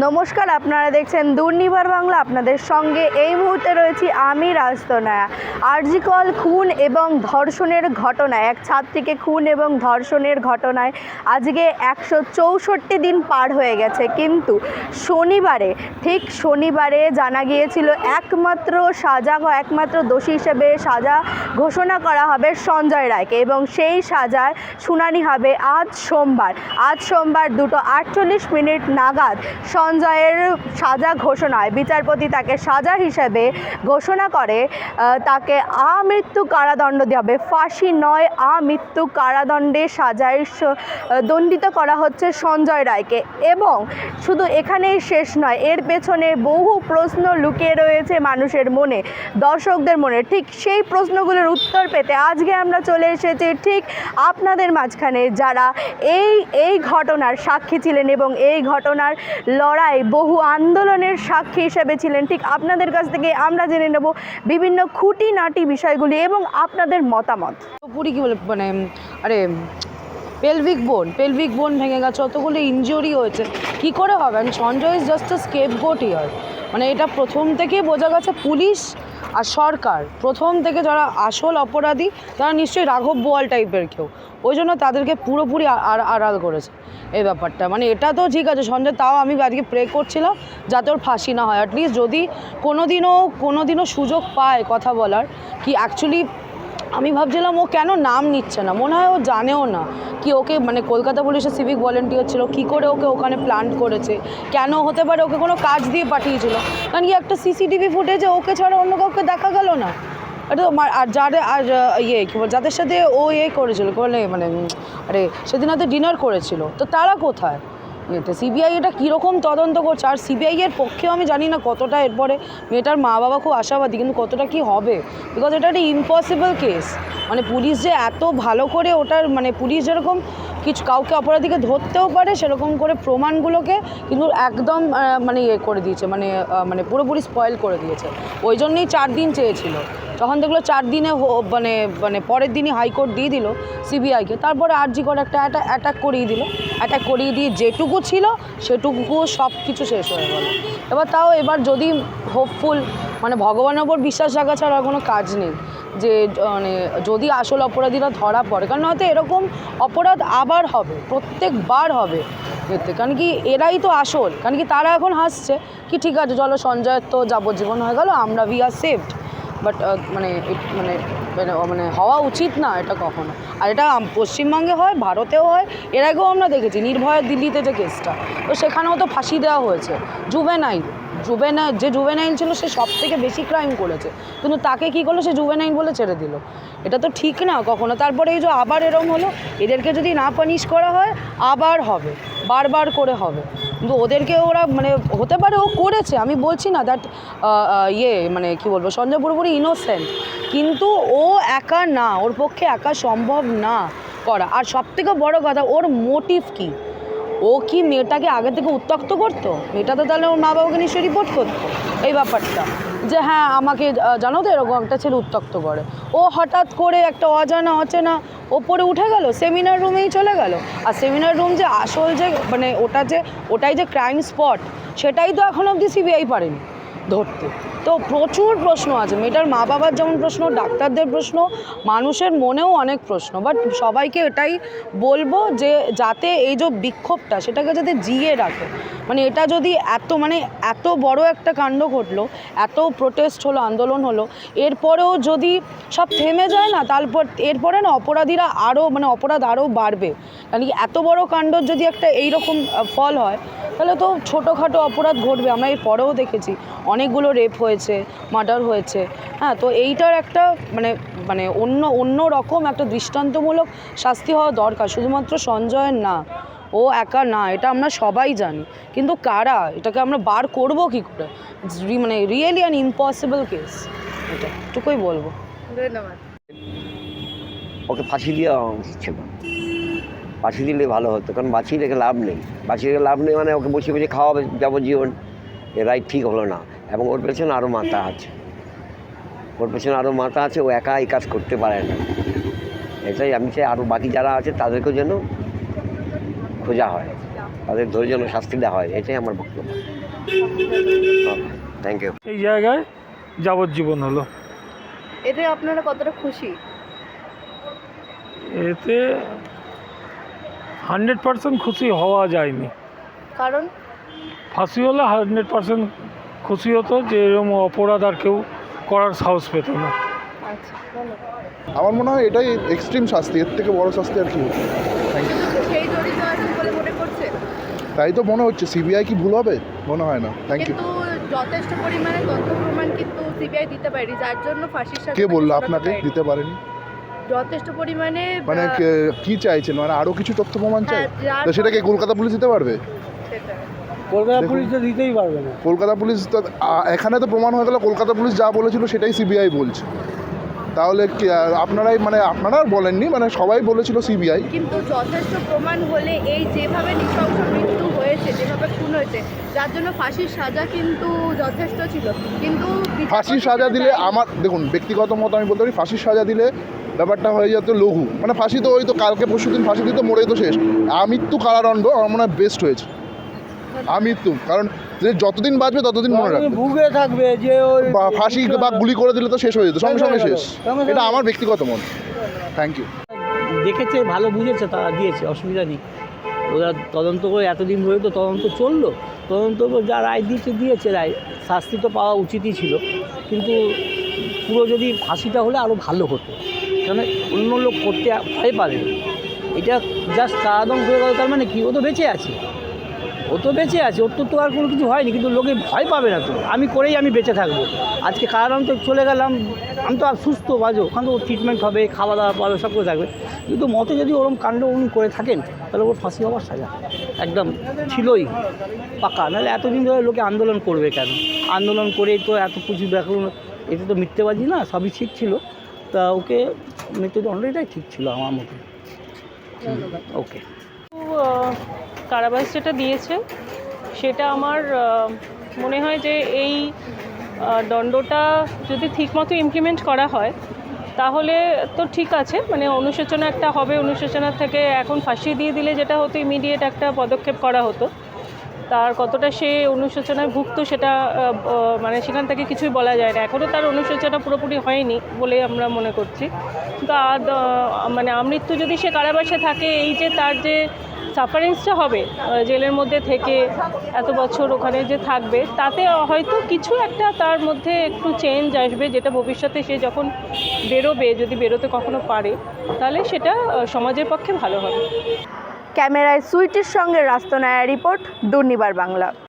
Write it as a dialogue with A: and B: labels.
A: নমস্কার, আপনারা দেখছেন দুর্নিবার বাংলা। আপনাদের সঙ্গে এই মুহূর্তে রয়েছি আমি রাজতনায়া। আরজিকল খুন এবং ধর্ষণের ঘটনায়, এক ছাত্রীকে খুন এবং ধর্ষণের ঘটনায় আজকে একশো চৌষট্টি দিন পার হয়ে গেছে। কিন্তু শনিবারে, ঠিক শনিবারে জানা গিয়েছিল একমাত্র সাজা একমাত্র দোষী হিসেবে সাজা ঘোষণা করা হবে সঞ্জয় রায়কে এবং সেই সাজার শুনানি হবে আজ সোমবার। আজ সোমবার দুটো আটচল্লিশ মিনিট নাগাদ সঞ্জয়ের সাজা ঘোষণায় বিচারপতি তাকে সাজা হিসেবে ঘোষণা করে তাকে আমৃত্যু কারাদণ্ড দেওয়া হবে। ফাঁসি নয়, আমৃত্যু কারাদণ্ডে সাজায় দণ্ডিত করা হচ্ছে সঞ্জয় রায়কে। এবং শুধু এখানেই শেষ নয়, এর পেছনে বহু প্রশ্ন লুকিয়ে রয়েছে মানুষের মনে, দর্শকদের মনে। ঠিক সেই প্রশ্নগুলোর উত্তর পেতে আজকে আমরা চলে এসেছি ঠিক আপনাদের মাঝখানে যারা এই এই ঘটনার সাক্ষী ছিলেন এবং এই ঘটনার লড়াই, বহু আন্দোলনের সাক্ষী হিসেবে ছিলেন। ঠিক আপনাদের কাছ থেকে আমরা জেনে নেব বিভিন্ন খুঁটিনাটি বিষয়গুলি এবং আপনাদের মতামত।
B: পুরোপুরি কি বলে মানে আরে পেলভিক বোন পেলভিক বোন ভেঙে গেছে, অতগুলো ইনজুরি হয়েছে। কি করে হবে? Sanjay is just scapegoat ইয়ার মানে এটা প্রথম থেকেই বোঝা গেছে পুলিশ আর সরকার। প্রথম থেকে যারা আসল অপরাধী, তারা নিশ্চয়ই রাঘব বোয়াল টাইপের কেউ। ওই জন্য তাদেরকে পুরোপুরি আড়াল করেছে। এই ব্যাপারটা। মানে এটা তো ঠিক আছে, সঞ্জয়, তাও আমি আজকে প্রে করছিলাম যাতে ওর ফাঁসি না হয়। অ্যাটলিস্ট যদি কোনো দিনও কোনো দিনও সুযোগ পায় কথা বলার, কি অ্যাকচুয়ালি আমি ভাবছিলাম ও কেন নাম নিচ্ছে না? মনে হয় ও জানেও না কি ওকে মানে কলকাতা পুলিশের সিভিক ভলেন্টিয়ার ছিল, কী করে ওকে ওখানে প্ল্যান্ট করেছে, কেন হতে পারে ওকে কোনো কাজ দিয়ে পাঠিয়েছিল? কারণ কি একটা সিসিটিভি ফুটেজে ওকে ছাড়া অন্য কাউকে দেখা গেল না? এটা তো আর যাদের আর ইয়ে কী বল, যাদের সাথে ও ইয়ে করেছিল বলে মানে আরে, সেদিন হয়তো ডিনার করেছিল। তো তারা কোথায়? এতে সিবিআই এটা কীরকম তদন্ত করছে? আর সিবিআই এর পক্ষেও আমি জানি না কতটা এরপরে মেয়েটার মা বাবা খুব আশাবাদী, কিন্তু কতটা কি হবে? বিকজ এটা একটা ইম্পসিবল কেস মানে পুলিশ যে এত ভালো করে ওটার মানে পুলিশ যেরকম কিছু কাউকে অপরাধীকে ধরতেও পারে, সেরকম করে প্রমাণগুলোকে কিন্তু একদম মানে ইয়ে করে দিয়েছে মানে মানে পুরোপুরি স্পয়েল করে দিয়েছে। ওই জন্যই চার দিন চেয়েছিল। যখন দেখল চার দিনে মানে মানে পরের দিনই হাইকোর্ট দিয়ে দিল সিবিআইকে। তারপরে আরজি করে একটা অ্যাটাক করিয়ে দিল। অ্যাটাক করিয়ে দিয়ে যেটুকু ছিল সেটুকু সব কিছু শেষ হয়ে গেল। এবার তাও এবার যদি হোপফুল মানে ভগবানের ওপর বিশ্বাস রাখা ছাড়া কোনো কাজ নেই। যে মানে যদি আসল অপরাধীরা ধরা পড়ে, কারণ হয়তো এরকম অপরাধ আবার হবে, প্রত্যেকবার হবে। এতে কারণ কি এরাই তো আসল, কারণ কি তারা এখন হাসছে, কি ঠিক আছে, চলো সঞ্জয়ের তো যাবজ্জীবন হয়ে গেল, আমরা উই আর সেভড বাট মানে মানে মানে মানে হওয়া উচিত না এটা কখনো। আর এটা পশ্চিমবঙ্গে হয়, ভারতেও হয়, এর আগেও আমরা দেখেছি, নির্ভয়া দিল্লিতে যে কেসটা, তো সেখানেও তো ফাঁসি দেওয়া হয়েছে। জুবেনাইল জুবেনা যে জুবেনাইল ছিল, সে সব থেকে বেশি ক্রাইম করেছে। কিন্তু তাকে কি করল, সে জুবেনাইল বলে ছেড়ে দিল। এটা তো ঠিক না কখনো। তারপরে এই যে আবার এরম হলো, এদেরকে যদি না পানিশ করা হয়, আবার হবে, বারবার করে হবে। কিন্তু ওদেরকে ওরা মানে হতে পারে ও করেছে, আমি বলছি না দ্যাট ইয়ে মানে কি বলব, সঞ্জয় পুরোপুরি ইনোসেন্ট কিন্তু ও একা না, ওর পক্ষে একা সম্ভব না করা। আর সব থেকে বড় কথা, ওর মোটিভ কী? ও কি মেয়েটাকে আগে থেকে উত্তক্ত করতো? মেয়েটা তো তাহলে ওর মা বাবাকে নিশ্চয়ই রিপোর্ট করতো, এই ব্যাপারটা। যে হ্যাঁ আমাকে জানো তো এরকম একটা ছেলে উত্তক্ত করে। ও হঠাৎ করে একটা অজানা, অচেনা ওপরে উঠে গেল সেমিনার রুমেই চলে গেল। আর সেমিনার রুম যে আসল যে মানে ওটা যে, ওটাই যে ক্রাইম স্পট সেটাই তো এখন অবধি সিবিআই পারেনি ধরতে। তো প্রচুর প্রশ্ন আছে। মেয়েটার মা বাবার যেমন প্রশ্ন, ডাক্তারদের প্রশ্ন, মানুষের মনেও অনেক প্রশ্ন। বাট সবাইকে এটাই বলব যে, যাতে এই যে বিক্ষোভটা, সেটাকে যাতে জিয়ে রাখে। মানে এটা যদি এত মানে এত বড় একটা কাণ্ড ঘটলো, এত প্রোটেস্ট হলো, আন্দোলন হলো, এরপরেও যদি সব থেমে যায় না, তারপর, এরপরে না অপরাধীরা আরও মানে অপরাধ আরও বাড়বে। কারণ কি এত বড় কাণ্ড যদি একটা এইরকম ফল হয়, তাহলে তো ছোটোখাটো অপরাধ ঘটবে। আমরা এর পরেও দেখেছি, অনেকগুলো রেপ হয়েছে মার্ডার হয়েছে। হ্যাঁ তো এইটার একটা মানে মানে অন্য অন্য রকম একটা দৃষ্টান্তমূলক শাস্তি হওয়া দরকার। শুধুমাত্র সঞ্জয়ের না ও একা না এটা আমরা সবাই জানি। কিন্তু কারা? এটাকে আমরা বার করব কি করে? মানে রিয়েলি অ্যান ইম্পসিবল কেস এটা এটুকুই বলব।
A: ধন্যবাদ।
C: ওকে ফাঁসি দেওয়া ফাঁসি দিলে ভালো হতো কারণ বাঁচিয়ে রেখে লাভ নেই। বাঁচিয়ে রেখে লাভ নেই মানে ওকে বসে বসে খাওয়াবে যাবজ্জীবন। এ রাইট ঠিক হলো না। এবং ওর পেছনে আরও মাথা আছে। ওর পেছনে আরও মাথা আছে ও একা এই কাজ করতে পারে না। এটাই আমি চাই আরও বাকি যারা আছে তাদেরকেও যেন খোঁজা হয়। তাদের ধৈর্য যেন শাস্তি দেওয়া হয় এটাই আমার বক্তব্য। থ্যাংক ইউ
D: এই জায়গায় যাবজ্জীবন হলো।
A: এতে আপনারা কতটা খুশি?
D: এতে হান্ড্রেড পার্সেন্ট খুশি হওয়া যায়নি।
A: কারণ?
D: ফাঁসি হলে হান্ড্রেড পার্সেন্ট খুশি হতো যে এরকম অপরাধ আর কেউ করার সাহস পেত না।
A: আচ্ছা
E: আমার মনে হয় এটাই এক্সট্রিম শাস্তি এর থেকে বড় শাস্তি আর কি তাই তো মনে হচ্ছে সিবিআই কি ভুল হবে? মনে হয় না। থ্যাংক ইউ
A: যথেষ্ট পরিমাণে তথ্য প্রমাণ কিন্তু সিবিআই দিতে পারেনি যার জন্য ফাঁসির সাজা
E: কে বলল আপনাকে। দিতে পারেনি?
A: যথেষ্ট পরিমাণে
E: মানে কি চাইছেন? মানে আরও কিছু তথ্য প্রমাণ চাই?
A: হ্যাঁ,
E: তো সেটাকে কলকাতা পুলিশ দিতে পারবে।
D: কলকাতা পুলিশ তো দিতেই পারবে না।
E: কলকাতা পুলিশ তো এখানে তো প্রমাণ হয়ে গেল কলকাতা পুলিশ যা বলেছিল সেটাই সিবিআই বলছে। তাহলে কি আপনারাই মানে আপনারা আর বলেননি মানে সবাই বলেছিল সিবিআই।
A: কিন্তু যথেষ্ট প্রমাণ হলে এই যেভাবে নৃশংস মৃত্যু হয়েছে যেভাবে খুন হয়েছে যার জন্য ফাঁসির সাজা কিন্তু যথেষ্ট ছিল। কিন্তু
E: ফাঁসির সাজা দিলে আমার দেখুন ব্যক্তিগত মত আমি বলতে পারি ফাঁসির সাজা দিলে ব্যাপারটা হয়ে যেত লঘু। মানে ফাঁসি তো ওই তো কালকে পরশু দিন ফাঁসি দিতে মরেই তো শেষ। আমৃত্যু কারাদণ্ড আমার মনে হয় বেস্ট হয়েছে। আমৃত্যু কারণ যে যতদিন বাঁচবে ততদিন মনে রাখবে।
D: ভুগে থাকবে যে ওই
E: ফাঁসি বা গুলি করে দিলে তো শেষ হয়ে যেত সঙ্গে সঙ্গে শেষ। এটা আমার ব্যক্তিগত মত থ্যাংক ইউ
F: দেখেছে ভালো বুঝেছে তারা দিয়েছে অসুবিধা নেই। ওরা তদন্ত করে এতদিন ধরে তো তদন্ত চলল। তদন্ত যা রায় দিয়েছে দিয়েছে রায়। শাস্তি তো পাওয়া উচিতই ছিল। কিন্তু পুরো যদি ফাঁসিটা হলে আরও ভালো হতো। কেন অন্য লোক করতে ভয় পাবে। এটা জাস্ট কারাদণ্ড হয়ে গেল তার মানে কি? ও তো বেঁচে আছে। ও তো বেঁচে আছে, ওর তো তো আর কোনো কিছু হয়নি, কিন্তু লোকে ভয় পাবে না তো। আমি করেই আমি বেঁচে থাকব। আজকে কারণ তো চলে গেলাম, আমি তো আর সুস্থ, বাজো, ওখানে তো ওর ট্রিটমেন্ট হবে, খাওয়া দাওয়া পাবে, সব করে থাকবে। কিন্তু মতে যদি ওরম কাণ্ড উনি করে থাকেন, তাহলে ওর ফাঁসি হওয়ার সাজা। একদম ছিলই পাকা, নাহলে এতদিন ধরে লোকে আন্দোলন করবে কেন? আন্দোলন করেই তো এত কিছু দেখুন, এটা তো মিথ্যেবাজি না, সবই ঠিক ছিল। তা ওকে, মৃত্যুদণ্ড এটাই ঠিক ছিল আমার মতে। ওকে।
G: কারাবাস যেটা দিয়েছে, সেটা আমার মনে হয় যে এই দণ্ডটা যদি ঠিকমতো ইমপ্লিমেন্ট করা হয়, তাহলে তো ঠিক আছে। মানে অনুশোচনা একটা হবে অনুশোচনা থেকে এখন ফাঁসি দিয়ে দিলে যেটা হতো ইমিডিয়েট একটা পদক্ষেপ করা হতো। তার কতটা সে অনুশোচনায় ভুগত সেটা মানে সেখান থেকে কিছুই বলা যায় না। এখনও তার অনুশোচনা পুরোপুরি হয়নি বলে আমরা মনে করছি। কিন্তু মানে আমৃত্যু যদি সে কারাবাসে থাকে, এই যে তার যে সাফারেন্সটা হবে জেলের মধ্যে থেকে এত বছর ওখানে যে থাকবে, তাতে হয়তো কিছু একটা তার মধ্যে একটু চেঞ্জ আসবে, যেটা ভবিষ্যতে সে যখন বেরোবে, যদি বেরোতে কখনো পারে, তাহলে সেটা সমাজের পক্ষে ভালো হবে।
A: ক্যামেরায় সুইটের সঙ্গে রাস্তনায়া রিপোর্ট, দুর্নিবার বাংলা।